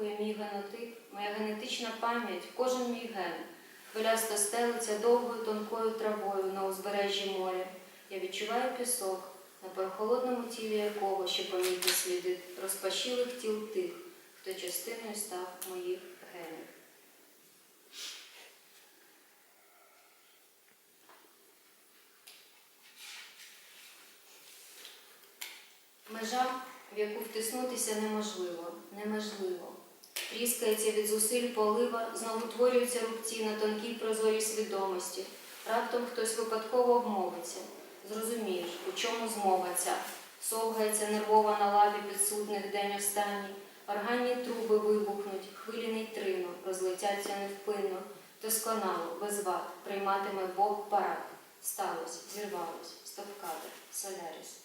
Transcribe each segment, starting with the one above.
виштовхує мій генотип, моя генетична пам'ять, кожен мій ген. Хвилясто стелиться довгою тонкою травою на узбережжі моря. Я відчуваю пісок, на прохолодному тілі якого ще помітні сліди розпашілих тіл тих, хто частиною став моїх генів. Межа, в яку втиснутися неможливо, неможливо. Тріскається від зусиль полива, знову творюються рубці на тонкій прозорій свідомості. Раптом хтось випадково обмовиться. Зрозумієш, у чому змова ця. Совгається нервова на лаві підсудних день останній. Органні труби вибухнуть, хвилі нейтрину розлетяться невпинно. Досконало, без вад, прийматиме Бог парад. Сталось, зірвалось, стоп-кадр, соляріс.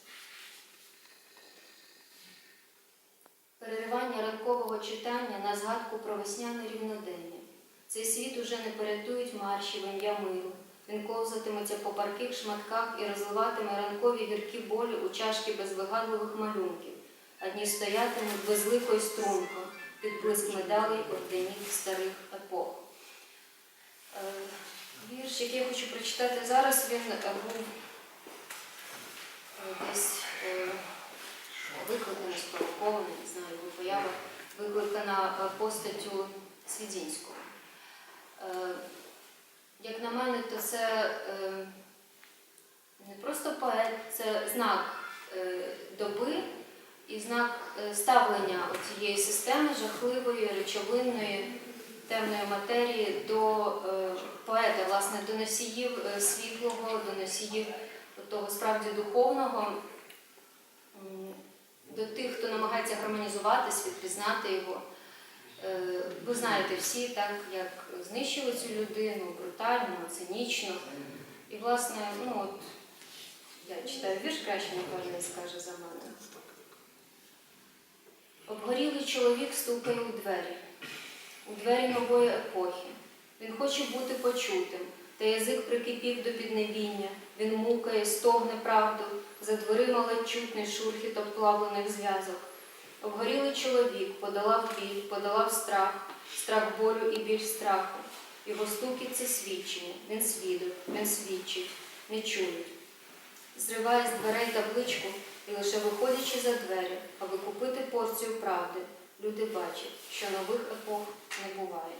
Переривання ранкового читання на згадку про весняне рівнодення. Цей світ уже не порятують марші в миру. Він ковзатиметься по парких шматках і розливатиме ранкові гіркі болі у чашки безвигадливих малюнків. Одні стоятимуть безликою стрункою під блиск медалей орденів старих епох. Е, Вірш, який я хочу прочитати зараз, він е, був е, постаттю Свідзінського. Е, Як на мене, то це е, не просто поет, це знак доби і знак ставлення цієї системи жахливої, речовинної, темної матерії до поета, власне, до носіїв світлого, до носіїв того справді духовного. До тих, хто намагається гармонізувати світ, пізнати його. Е, Ви знаєте всі, так, як знищили цю людину брутально, цинічно. І, власне, ну от я читаю вірш краще, напевно, скаже за мене. Обгорілий чоловік стукає у двері, у двері нової епохи. Він хоче бути почутим, та язик прикипів до піднебіння. Він мукає, стогне правду, за дверима ледь чутний шурхіт обплавлених зв'язок. Обгорілий чоловік подолав біль, подолав страх, страх болю і біль страху. Його стуки це свідчення, він свідок, він свідчить, не чують. Зриває з дверей табличку і лише виходячи за двері, аби купити порцію правди, люди бачать, що нових епох не буває.